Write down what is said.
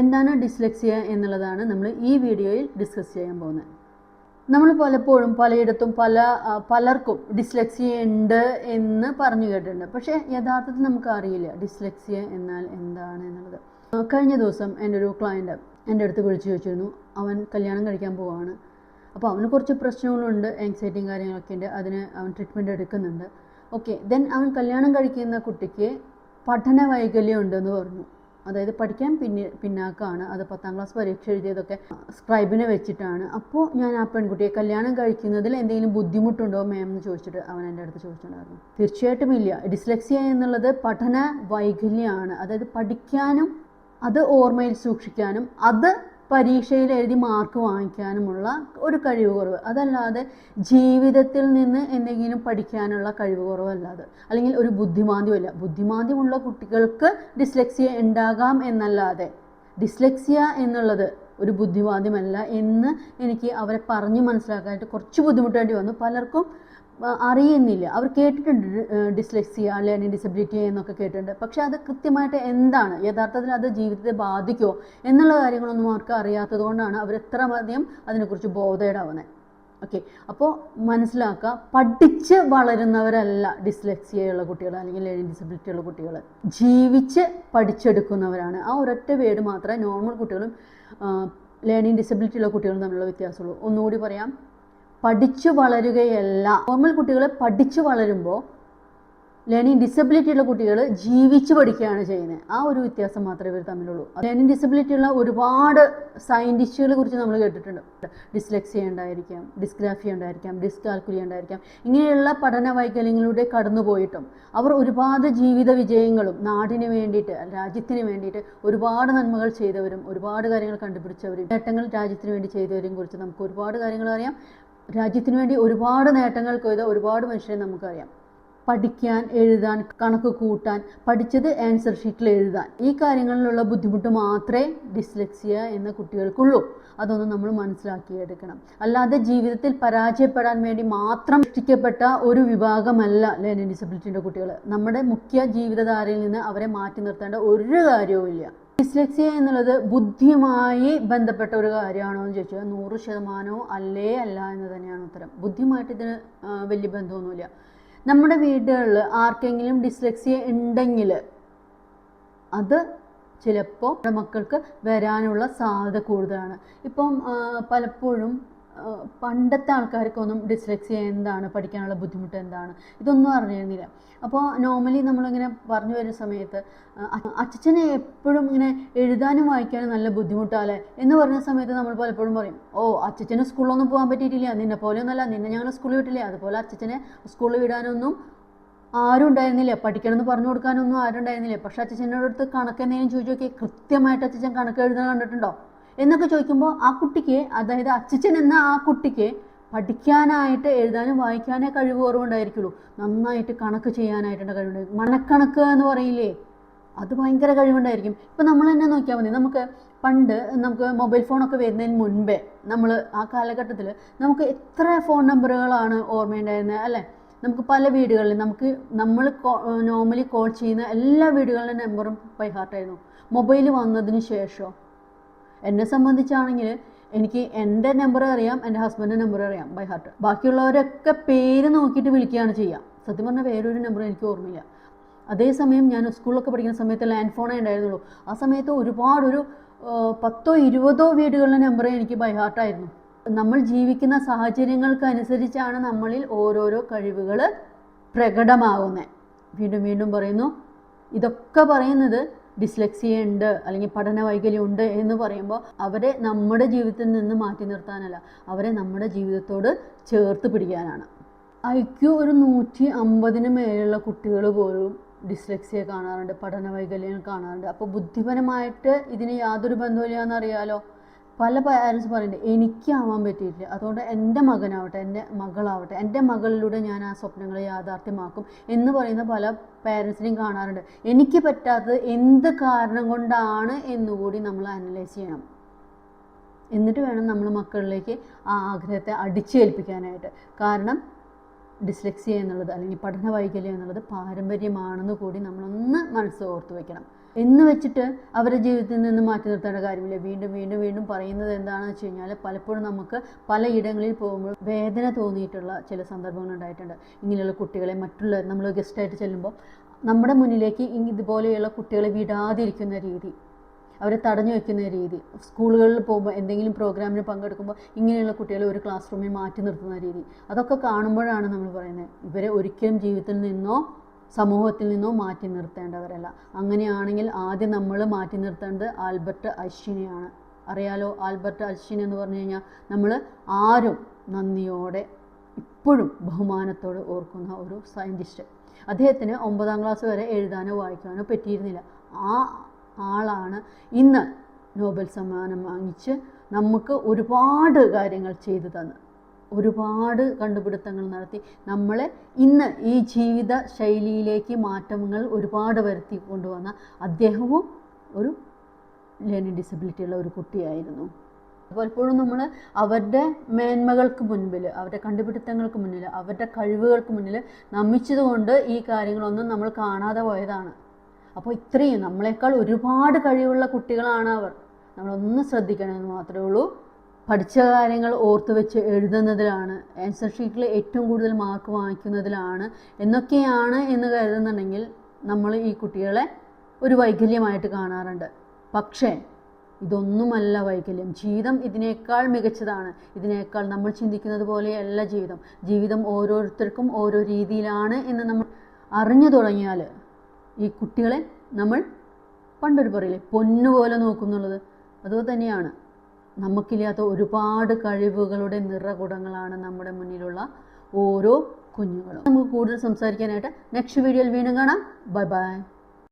എന്താണ് ഡിസ്ലെക്സിയ എന്നുള്ളതാണ് നമ്മൾ ഈ വീഡിയോയിൽ ഡിസ്കസ് ചെയ്യാൻ പോകുന്നത്. നമ്മൾ പലപ്പോഴും പലയിടത്തും പല പലർക്കും ഡിസ്ലെക്സിയ ഉണ്ട് എന്ന് പറഞ്ഞു കേട്ടിട്ടുണ്ട്. പക്ഷേ യഥാർത്ഥത്തിൽ നമുക്ക് അറിയില്ല ഡിസ്ലെക്സിയ എന്നാൽ എന്താണ് എന്നുള്ളത്. കഴിഞ്ഞ ദിവസം എന്റെ ഒരു ക്ലയന്റ് എന്റെ അടുത്ത് വിളിച്ചു ചോദിച്ചിരുന്നു. അവൻ കല്യാണം കഴിക്കാൻ പോവാണ്. അപ്പോൾ അവന് കുറച്ച് പ്രശ്നങ്ങളുണ്ട് ആങ്സൈറ്റിയും കാര്യങ്ങളൊക്കെ ഉണ്ട്. അതിന് അവൻ ട്രീറ്റ്മെന്റ് എടുക്കുന്നുണ്ട്. ഓക്കെ ദെൻ അവൻ കല്യാണം കഴിക്കുന്ന കുട്ടിക്ക് പഠന വൈകല്യം ഉണ്ടെന്ന് പറഞ്ഞു. അതായത് പഠിക്കാൻ പിന്നെ പിന്നാക്കാണ്. അത് പത്താം ക്ലാസ് പരീക്ഷ എഴുതിയതൊക്കെ സ്ക്രൈബിനെ വെച്ചിട്ടാണ്. അപ്പോൾ ഞാൻ ആ പെൺകുട്ടിയെ കല്യാണം കഴിക്കുന്നതിൽ എന്തെങ്കിലും ബുദ്ധിമുട്ടുണ്ടോ മാം എന്ന് ചോദിച്ചിട്ട് അവൻ എന്റെ അടുത്ത് ചോദിച്ചിട്ടുണ്ടായിരുന്നു. തീർച്ചയായിട്ടും ഇല്ല. ഡിസ്ലെക്സിയ എന്നുള്ളത് പഠന വൈകല്യമാണ് അതായത് പഠിക്കാനും അത് ഓർമ്മയിൽ സൂക്ഷിക്കാനും അത് പരീക്ഷയിൽ എഴുതി മാർക്ക് വാങ്ങിക്കാനുമുള്ള ഒരു കഴിവ് കുറവ് അതല്ലാതെ ജീവിതത്തിൽ നിന്ന് എന്തെങ്കിലും പഠിക്കാനുള്ള കഴിവ് കുറവല്ലാതെ അല്ലെങ്കിൽ ഒരു ബുദ്ധിമാന്ദ്യമല്ല. ബുദ്ധിമാന്ദ്യമുള്ള കുട്ടികൾക്ക് ഡിസ്ലെക്സിയ ഉണ്ടാകാം എന്നല്ലാതെ ഡിസ്ലെക്സിയ എന്നുള്ളത് ഒരു ബുദ്ധിമാന്ദ്യമല്ല എന്ന് എനിക്ക് അവരെ പറഞ്ഞു മനസ്സിലാക്കാനായിട്ട് കുറച്ച് ബുദ്ധിമുട്ടേണ്ടി വന്നു. പലർക്കും അറിയുന്നില്ല. അവർ കേട്ടിട്ടുണ്ട് ഡിസ്ലെക്സിയ ലേണിംഗ് ഡിസബിലിറ്റി എന്നൊക്കെ കേട്ടിട്ടുണ്ട്. പക്ഷെ അത് കൃത്യമായിട്ട് എന്താണ്? യഥാർത്ഥത്തിൽ അത് ജീവിതത്തെ ബാധിക്കുമോ എന്നുള്ള കാര്യങ്ങളൊന്നും അവർക്ക് അറിയാത്തത് കൊണ്ടാണ് അവർ എത്രയധികം അതിനെക്കുറിച്ച് ബോധേഡാവുന്നത് ഓക്കെ. അപ്പോൾ മനസ്സിലാക്കുക പഠിച്ച് വളരുന്നവരല്ല ഡിസ്ലെക്സിയുള്ള കുട്ടികൾ അല്ലെങ്കിൽ ലേണിംഗ് ഡിസബിലിറ്റി ഉള്ള കുട്ടികൾ. ജീവിച്ച് പഠിച്ചെടുക്കുന്നവരാണ്. ആ ഒരൊറ്റ വേർഡ് മാത്രമേ നോർമൽ കുട്ടികളും ലേണിംഗ് ഡിസബിലിറ്റി ഉള്ള കുട്ടികളും തമ്മിലുള്ള വ്യത്യാസമുള്ളൂ. ഒന്നുകൂടി പറയാം. പഠിച്ചു വളരുകയല്ല. നോർമൽ കുട്ടികൾ പഠിച്ചു വളരുമ്പോൾ ലേണിംഗ് ഡിസബിലിറ്റി ഉള്ള കുട്ടികൾ ജീവിച്ച് പഠിക്കുകയാണ് ചെയ്യുന്നത്. ആ ഒരു വ്യത്യാസം മാത്രമേ ഇവർ തമ്മിലുള്ളൂ. ലേണിംഗ് ഡിസബിലിറ്റി ഉള്ള ഒരുപാട് സയന്റിസ്റ്റുകളെ കുറിച്ച് നമ്മൾ കേട്ടിട്ടുണ്ട്. ഡിസ്ലെക്സിയ ഉണ്ടായിരിക്കാം ഡിസ്ഗ്രാഫിയ ഉണ്ടായിരിക്കാം ഡിസ്കാൽക്കുലിയ ഉണ്ടായിരിക്കാം. ഇങ്ങനെയുള്ള പഠന വൈകല്യങ്ങളിലൂടെ കടന്നുപോയിട്ടും അവർ ഒരുപാട് ജീവിത വിജയങ്ങളും നാടിന് വേണ്ടിയിട്ട് രാജ്യത്തിന് വേണ്ടിയിട്ട് ഒരുപാട് നന്മകൾ ചെയ്തവരും ഒരുപാട് കാര്യങ്ങൾ കണ്ടുപിടിച്ചവരും നേട്ടങ്ങൾ രാജ്യത്തിന് വേണ്ടി ചെയ്തവരെയും കുറിച്ച് നമുക്ക് ഒരുപാട് കാര്യങ്ങൾ അറിയാം. രാജ്യത്തിന് വേണ്ടി ഒരുപാട് നേട്ടങ്ങൾ കൊയ്ത ഒരുപാട് മനുഷ്യരെ നമുക്കറിയാം. പഠിക്കാൻ എഴുതാൻ കണക്ക് കൂട്ടാൻ പഠിച്ചത് ആൻസർ ഷീറ്റിൽ എഴുതാൻ. ഈ കാര്യങ്ങളിലുള്ള ബുദ്ധിമുട്ട് മാത്രമേ ഡിസ്ലെക്സിയ എന്ന കുട്ടികൾക്കുള്ളൂ. അതൊന്നും നമ്മൾ മനസ്സിലാക്കിയെടുക്കണം. അല്ലാതെ ജീവിതത്തിൽ പരാജയപ്പെടാൻ വേണ്ടി മാത്രം സൃഷ്ടിക്കപ്പെട്ട ഒരു വിഭാഗമല്ല ലേണിംഗ് ഡിസബിലിറ്റിന്റെ കുട്ടികൾ നമ്മുടെ മുഖ്യ ജീവിതധാരയിൽ നിന്ന് അവരെ മാറ്റി നിർത്തേണ്ട ഒരു കാര്യവുമില്ല. ഡിസ്ലെക്സിയ എന്നുള്ളത് ബുദ്ധിയുമായി ബന്ധപ്പെട്ട ഒരു കാര്യമാണോ എന്ന് ചോദിച്ചാൽ നൂറ് ശതമാനവും അല്ലേ അല്ല എന്ന് തന്നെയാണ് ഉത്തരം. ബുദ്ധിയുമായിട്ട് ഇതിന് വലിയ ബന്ധമൊന്നുമില്ല. നമ്മുടെ വീടുകളിൽ ആർക്കെങ്കിലും ഡിസ്ലെക്സിയ ഉണ്ടെങ്കിൽ അത് ചിലപ്പോൾ മക്കൾക്ക് വരാനുള്ള സാധ്യത കൂടുതലാണ്. ഇപ്പം പലപ്പോഴും പണ്ടത്തെ ആൾക്കാർക്കൊന്നും ഡിസ്ലെക്സിയ എന്താണ് പഠിക്കാനുള്ള ബുദ്ധിമുട്ട് എന്താണ്? ഇതൊന്നും അറിഞ്ഞിരുന്നില്ല. അപ്പോൾ നോർമലി നമ്മളിങ്ങനെ പറഞ്ഞു വരുന്ന സമയത്ത് അച്ഛനെ എപ്പോഴും ഇങ്ങനെ എഴുതാനും വായിക്കാനും നല്ല ബുദ്ധിമുട്ടാല്ലേ? എന്ന് പറഞ്ഞ സമയത്ത് നമ്മൾ പലപ്പോഴും പറയും ഓ അച്ഛന് സ്കൂളിലൊന്നും പോകാൻ പറ്റിയിട്ടില്ല. നിന്നെ പോലെയൊന്നല്ല നിന്നെ ഞങ്ങൾ സ്കൂളിൽ വിട്ടില്ലേ? അതുപോലെ അച്ഛനെ സ്കൂളിൽ വിടാനൊന്നും ആരും ഉണ്ടായിരുന്നില്ല. പഠിക്കണമെന്ന് പറഞ്ഞു കൊടുക്കാനൊന്നും ആരും ഉണ്ടായിരുന്നില്ല. പക്ഷെ അച്ഛനോട് അടുത്ത് കണക്ക് എന്തെങ്കിലും ചോദിച്ചു നോക്കി കൃത്യമായിട്ട് അച്ഛൻ കണക്ക് എഴുതുന്നത് കണ്ടിട്ടുണ്ടോ? എന്നൊക്കെ ചോദിക്കുമ്പോൾ ആ കുട്ടിക്ക് അതായത് അച്ഛൻ എന്ന ആ കുട്ടിക്ക് പഠിക്കാനായിട്ട് എഴുതാനും വായിക്കാനേ കഴിവ് കുറവുണ്ടായിരിക്കുള്ളൂ. നന്നായിട്ട് കണക്ക് ചെയ്യാനായിട്ടുള്ള കഴിവുണ്ട്. മണക്കണക്ക് എന്ന് പറയില്ലേ? അത് ഭയങ്കര കഴിവുണ്ടായിരിക്കും. ഇപ്പം നമ്മൾ തന്നെ നോക്കിയാൽ മതി. നമുക്ക് പണ്ട് നമുക്ക് മൊബൈൽ ഫോണൊക്കെ വരുന്നതിന് മുൻപേ നമ്മൾ ആ കാലഘട്ടത്തിൽ നമുക്ക് എത്ര ഫോൺ നമ്പറുകളാണ് ഓർമ്മയുണ്ടായിരുന്നത് അല്ലേ? നമുക്ക് പല വീടുകളിലും നമുക്ക് നമ്മൾ നോർമലി കോൾ ചെയ്യുന്ന എല്ലാ വീടുകളുടെ നമ്പറും ബൈ ഹാർട്ടായിരുന്നു മൊബൈൽ വന്നതിന് ശേഷം എന്നെ സംബന്ധിച്ചാണെങ്കിൽ എനിക്ക് എന്റെ നമ്പർ അറിയാം എന്റെ ഹസ്ബൻഡിന്റെ നമ്പർ അറിയാം ബൈ ഹാർട്ട് ബാക്കിയുള്ളവരൊക്കെ പേര് നോക്കിയിട്ട് വിളിക്കുകയാണ് ചെയ്യുക. സത്യം പറഞ്ഞാൽ വേറൊരു നമ്പർ എനിക്ക് ഓർമ്മയില്ല. അതേസമയം ഞാൻ സ്കൂളിലൊക്കെ പഠിക്കുന്ന സമയത്ത് ലാൻഡ് ഫോണേ ഉണ്ടായിരുന്നുള്ളൂ. ആ സമയത്ത് ഒരുപാടൊരു പത്തോ ഇരുപതോ വീടുകളുടെ നമ്പർ എനിക്ക് ബൈ ഹാർട്ടായിരുന്നു നമ്മൾ ജീവിക്കുന്ന സാഹചര്യങ്ങൾക്കനുസരിച്ചാണ് നമ്മളിൽ ഓരോരോ കഴിവുകൾ പ്രകടമാകുന്നത് വീണ്ടും വീണ്ടും പറയുന്നു. ഇതൊക്കെ പറയുന്നത് ഡിസ്ലെക്സിയ ഉണ്ട് അല്ലെങ്കിൽ പഠന വൈകല്യം ഉണ്ട് എന്ന് പറയുമ്പോൾ അവരെ നമ്മുടെ ജീവിതത്തിൽ നിന്ന് മാറ്റി നിർത്താനല്ല അവരെ നമ്മുടെ ജീവിതത്തോട് ചേർത്ത് പിടിക്കാനാണ്. ഐ ക്യു ഒരു നൂറ്റി അമ്പതിന് മേലുള്ള കുട്ടികൾ പോലും ഡിസ്ലെക്സിയ കാണാറുണ്ട് പഠന വൈകല്യം കാണാറുണ്ട്. അപ്പോൾ ബുദ്ധിപരമായിട്ട് ഇതിന് യാതൊരു ബന്ധമില്ല എന്നറിയാലോ പല പാരൻസ് പറയുന്നുണ്ട് എനിക്കാവാൻ പറ്റിയിട്ടില്ല. അതുകൊണ്ട് എന്റെ മകനാവട്ടെ എന്റെ മകളാവട്ടെ എന്റെ മകളിലൂടെ ഞാൻ ആ സ്വപ്നങ്ങളെ യാഥാർത്ഥ്യമാക്കും എന്ന് പറയുന്ന പല പാരൻസിനെയും കാണാറുണ്ട്. എനിക്ക് പറ്റാത്തത് എന്ത് കാരണം കൊണ്ടാണ് എന്നുകൂടി നമ്മൾ അനലൈസ് ചെയ്യണം. എന്നിട്ട് വേണം നമ്മൾ മക്കളിലേക്ക് ആ ആഗ്രഹത്തെ അടിച്ചേൽപ്പിക്കാനായിട്ട്. കാരണം ഡിസ്ലെക്സിയ എന്നുള്ളത് അല്ലെങ്കിൽ പഠന വൈകല്യം എന്നുള്ളത് പാരമ്പര്യമാണെന്ന് കൂടി നമ്മളൊന്ന് മനസ്സ് ഓർത്ത് വയ്ക്കണം എന്ന് വെച്ചിട്ട് അവരുടെ ജീവിതത്തിൽ നിന്ന് മാറ്റി നിർത്തേണ്ട കാര്യമില്ല. വീണ്ടും വീണ്ടും വീണ്ടും പറയുന്നത് എന്താണെന്ന് വെച്ച് കഴിഞ്ഞാൽ പലപ്പോഴും നമുക്ക് പല ഇടങ്ങളിൽ പോകുമ്പോൾ വേദന തോന്നിയിട്ടുള്ള ചില സന്ദർഭങ്ങൾ ഉണ്ടായിട്ടുണ്ട്. ഇങ്ങനെയുള്ള കുട്ടികളെ മറ്റുള്ള നമ്മൾ ഗസ്റ്റായിട്ട് ചെല്ലുമ്പോൾ നമ്മുടെ മുന്നിലേക്ക് ഇതുപോലെയുള്ള കുട്ടികളെ വിടാതിരിക്കുന്ന രീതി അവരെ തടഞ്ഞു വെക്കുന്ന രീതി സ്കൂളുകളിൽ പോകുമ്പോൾ എന്തെങ്കിലും പ്രോഗ്രാമിന് പങ്കെടുക്കുമ്പോൾ ഇങ്ങനെയുള്ള കുട്ടികളെ ഒരു ക്ലാസ് റൂമിൽ മാറ്റി നിർത്തുന്ന രീതി അതൊക്കെ കാണുമ്പോഴാണ് നമ്മൾ പറയുന്നത് ഇവരെ ഒരിക്കലും ജീവിതത്തിൽ നിന്നോ സമൂഹത്തിൽ നിന്നോ മാറ്റി നിർത്തേണ്ടവരല്ല. അങ്ങനെയാണെങ്കിൽ ആദ്യം നമ്മൾ മാറ്റി നിർത്തേണ്ടത് ആൽബർട്ട് അശ്വിനെയാണ് അറിയാലോ ആൽബർട്ട് അശ്വിൻ എന്ന് പറഞ്ഞു കഴിഞ്ഞാൽ നമ്മൾ ആരും നന്ദിയോടെ ഇപ്പോഴും ബഹുമാനത്തോടെ ഓർക്കുന്ന ഒരു സയന്റിസ്റ്റ് അദ്ദേഹത്തിന് ഒമ്പതാം ക്ലാസ് വരെ എഴുതാനോ വായിക്കാനോ പറ്റിയിരുന്നില്ല. ആ ആളാണ് ഇന്ന് നോബൽ സമ്മാനം വാങ്ങിച്ച് നമുക്ക് ഒരുപാട് കാര്യങ്ങൾ ചെയ്തു തന്ന്. ഒരുപാട് കണ്ടുപിടുത്തങ്ങൾ നടത്തി. നമ്മളെ ഇന്ന് ഈ ജീവിത ശൈലിയിലേക്ക് മാറ്റങ്ങൾ ഒരുപാട് വരുത്തി കൊണ്ടുവന്ന അദ്ദേഹവും ഒരു ലേണിംഗ് ഡിസബിലിറ്റി ഉള്ള ഒരു കുട്ടിയായിരുന്നു. പലപ്പോഴും നമ്മൾ അവരുടെ മേന്മകൾക്ക് മുൻപിൽ അവരുടെ കണ്ടുപിടുത്തങ്ങൾക്ക് മുന്നിൽ അവരുടെ കഴിവുകൾക്ക് മുന്നിൽ നമ്മിച്ചതുകൊണ്ട് ഈ കാര്യങ്ങളൊന്നും നമ്മൾ കാണാതെ പോയതാണ്. അപ്പോൾ ഇത്രയും നമ്മളെക്കാൾ ഒരുപാട് കഴിവുള്ള കുട്ടികളാണ് അവർ. നമ്മളൊന്ന് ശ്രദ്ധിക്കണമെന്ന് മാത്രമേ ഉള്ളൂ. പഠിച്ച കാര്യങ്ങൾ ഓർത്ത് വെച്ച് എഴുതുന്നതിലാണ് ആൻസർ ഷീറ്റിൽ ഏറ്റവും കൂടുതൽ മാർക്ക് വാങ്ങിക്കുന്നതിലാണ് എന്നൊക്കെയാണ് എന്ന് കരുതുന്നുണ്ടെങ്കിൽ നമ്മൾ ഈ കുട്ടികളെ ഒരു വൈകല്യമായിട്ട് കാണാറുണ്ട്. പക്ഷേ ഇതൊന്നുമല്ല വൈകല്യം. ജീവിതം ഇതിനേക്കാൾ മികച്ചതാണ്. ഇതിനേക്കാൾ നമ്മൾ ചിന്തിക്കുന്നത് പോലെയല്ല ജീവിതം. ജീവിതം ഓരോരുത്തർക്കും ഓരോ രീതിയിലാണ് എന്ന് നമ്മൾ അറിഞ്ഞു തുടങ്ങിയാൽ ഈ കുട്ടികളെ നമ്മൾ പണ്ടൊരു പറയില്ലേ പൊന്നുപോലെ നോക്കുന്നുള്ളത്. തന്നെയാണ് നമുക്കില്ലാത്ത ഒരുപാട് കഴിവുകളുടെ നിറകുടങ്ങളാണ് നമ്മുടെ മുന്നിലുള്ള ഓരോ കുഞ്ഞുങ്ങളും. നമുക്ക് കൂടുതൽ സംസാരിക്കാനായിട്ട് നെക്സ്റ്റ് വീഡിയോയിൽ വീണ്ടും കാണാം. Bye bye